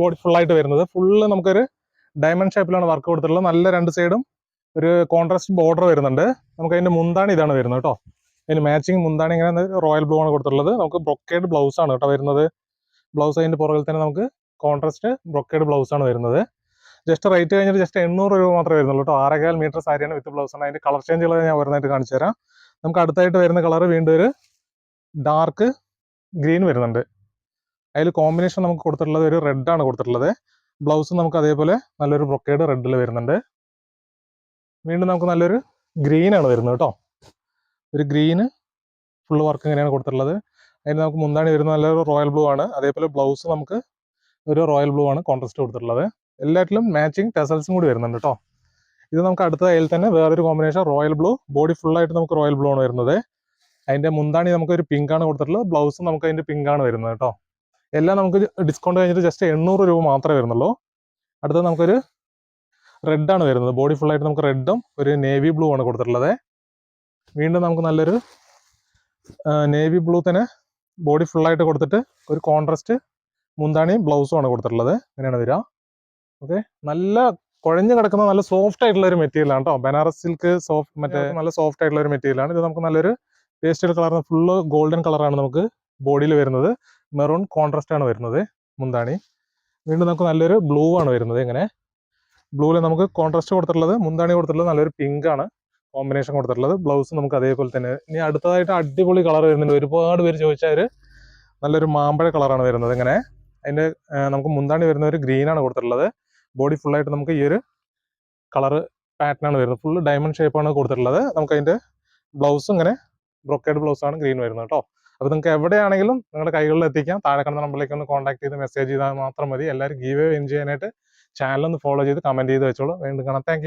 Body full ആയിട്ട് വരുന്നത്. Full നമുക്കൊരു ഡയമണ്ട് ഷേപ്പിലാണ് വർക്ക് കൊടുത്തിട്ടുള്ളത്. നല്ല രണ്ട് സൈഡും ഒരു കോൺട്രാസ്റ്റ് ബോർഡർ വരുന്നുണ്ട്. നമുക്ക് അതിന്റെ മുന്താണി ഇതാണ് വരുന്നത് കേട്ടോ അതിന് മാച്ചിങ് മുന്താണി ഇങ്ങനെ റോയൽ ബ്ലൂ ആണ് കൊടുത്തിട്ടുള്ളത്. നമുക്ക് ബ്രൊക്കേഡ് ബ്ലൗസ് ആണ് കേട്ടോ വരുന്നത്. ബ്ലൗസ് അതിന്റെ പുറകിൽ തന്നെ നമുക്ക് കോൺട്രാസ്റ്റ് ബ്രൊക്കേഡ് ബ്ലൗസ് ആണ് വരുന്നത്. ജസ്റ്റ് റേറ്റ് കഴിഞ്ഞിട്ട് ജസ്റ്റ് എണ്ണൂറ് രൂപ മാത്രമേ വരുന്നുള്ളൂ കേട്ടോ ആറേകാൽ മീറ്റർ സാരിയാണ് വിത്ത് ബ്ലൗസ് ആണ്. അതിന്റെ കളർ ചേഞ്ചുകൾ ഞാൻ വരുന്നതായിട്ട് കാണിച്ചു തരാം. നമുക്ക് അടുത്തായിട്ട് വരുന്ന കളർ വീണ്ടും ഒരു ഡാർക്ക് ഗ്രീൻ വരുന്നുണ്ട്. അതിൽ കോമ്പിനേഷൻ നമുക്ക് കൊടുത്തിട്ടുള്ളത് ഒരു റെഡ് ആണ് കൊടുത്തിട്ടുള്ളത്. ബ്ലൗസ് നമുക്ക് അതേപോലെ നല്ലൊരു ബ്രൊക്കേഡ് റെഡിൽ വരുന്നുണ്ട്. വീണ്ടും നമുക്ക് നല്ലൊരു ഗ്രീൻ ആണ് വരുന്നത് കേട്ടോ. ഒരു ഗ്രീന് ഫുൾ വർക്ക് ഇങ്ങനെയാണ് കൊടുത്തിട്ടുള്ളത്. അതിന് നമുക്ക് മുന്താണി വരുന്ന നല്ലൊരു റോയൽ ബ്ലൂ ആണ്. അതേപോലെ ബ്ലൗസ് നമുക്ക് ഒരു റോയൽ ബ്ലൂ ആണ് കോൺട്രസ്റ്റ് കൊടുത്തിട്ടുള്ളത്. എല്ലാറ്റിലും മാച്ചിങ് ടെസൽസും കൂടി വരുന്നുണ്ട് കേട്ടോ. ഇത് നമുക്ക് അടുത്ത അതിൽ തന്നെ വേറൊരു കോമ്പിനേഷൻ റോയൽ ബ്ലൂ ബോഡി ഫുള്ളായിട്ട് നമുക്ക് റോയൽ ബ്ലൂ ആണ് വരുന്നത്. അതിന്റെ മുന്താണി നമുക്ക് ഒരു പിങ്ക് ആണ് കൊടുത്തിട്ടുള്ളത്. ബ്ലൗസ് നമുക്ക് അതിന്റെ പിങ്ക് ആണ് വരുന്നത് കേട്ടോ. എല്ലാം നമുക്ക് ഡിസ്കൗണ്ട് കഴിഞ്ഞിട്ട് ജസ്റ്റ് എണ്ണൂറ് രൂപ മാത്രമേ വരുന്നുള്ളൂ. അടുത്തത് നമുക്കൊരു റെഡാണ് ആണ് വരുന്നത്. ബോഡി ഫുള്ളായിട്ട് നമുക്ക് റെഡും ഒരു നേവി ബ്ലൂ ആണ് കൊടുത്തിട്ടുള്ളത്. വീണ്ടും നമുക്ക് നല്ലൊരു നേവി ബ്ലൂ തന്നെ ബോഡി ഫുള്ളായിട്ട് കൊടുത്തിട്ട് ഒരു കോൺട്രാസ്റ്റ് മുന്താണിയും ബ്ലൗസും ആണ് കൊടുത്തിട്ടുള്ളത്. ഇങ്ങനെയാണ് വരിക. ഓക്കെ നല്ല കുഴഞ്ഞു കിടക്കുന്ന നല്ല സോഫ്റ്റ് ആയിട്ടുള്ള ഒരു മെറ്റീരിയൽ ആണ് കേട്ടോ ബനാറസ് സിൽക്ക് സോഫ്റ്റ് മറ്റേ നല്ല സോഫ്റ്റ് ആയിട്ടുള്ള ഒരു മെറ്റീരിയൽ ആണ്. ഇത് നമുക്ക് നല്ലൊരു പേസ്റ്റൽ കളർ ഫുള്ള് ഗോൾഡൻ കളറാണ് നമുക്ക് ബോഡിയിൽ വരുന്നത്. മെറൂൺ കോൺട്രാസ്റ്റ് ആണ് വരുന്നത് മുന്താണി. വീണ്ടും നമുക്ക് നല്ലൊരു ബ്ലൂ ആണ് വരുന്നത് ഇങ്ങനെ. ബ്ലൂവിൽ നമുക്ക് കോൺട്രാസ്റ്റ് കൊടുത്തിട്ടുള്ളത് മുന്താണി കൊടുത്തിട്ടുള്ളത് നല്ലൊരു പിങ്ക് ആണ്. കോമ്പിനേഷൻ കൊടുത്തിട്ടുള്ളത്. ബ്ലൗസ് നമുക്ക് അതേപോലെ തന്നെ. ഇനി അടുത്തതായിട്ട് അടിപൊളി കളർ വരുന്നുണ്ട്. ഒരുപാട് പേര് ചോദിച്ചാൽ നല്ലൊരു മാമ്പഴ കളറാണ് വരുന്നത് ഇങ്ങനെ. അതിന്റെ നമുക്ക് മുന്താണി വരുന്ന ഒരു ഗ്രീൻ ആണ് കൊടുത്തിട്ടുള്ളത്. ബോഡി ഫുൾ ആയിട്ട് നമുക്ക് ഈ ഒരു കളർ പാറ്റേൺ ആണ് വരുന്നത്. ഫുള്ള് ഡയമണ്ട് ഷേപ്പാണ് കൊടുത്തിട്ടുള്ളത്. നമുക്ക് അതിന്റെ ബ്ലൗസ് ഇങ്ങനെ ബ്രൊക്കേഡ് ബ്ലൗസാണ് ഗ്രീൻ വരുന്നത് കേട്ടോ. അപ്പോൾ നിങ്ങൾക്ക് എവിടെയാണെങ്കിലും നിങ്ങളുടെ കൈകളിൽ എത്തിക്കാം. താഴെ കാണുന്ന നമ്പറിലേക്ക് ഒന്ന് കോൺടാക്ട് ചെയ്ത് മെസ്സേജ് ചെയ്താൽ മാത്രം മതി. എല്ലാവരും ഗീവ് എൻജോയ് ചെയ്യാനായിട്ട് ചാനൽ ഒന്ന് ഫോളോ ചെയ്ത് കമന്റ് ചെയ്ത് വെച്ചോളൂ. വീണ്ടും കാണാം. താങ്ക്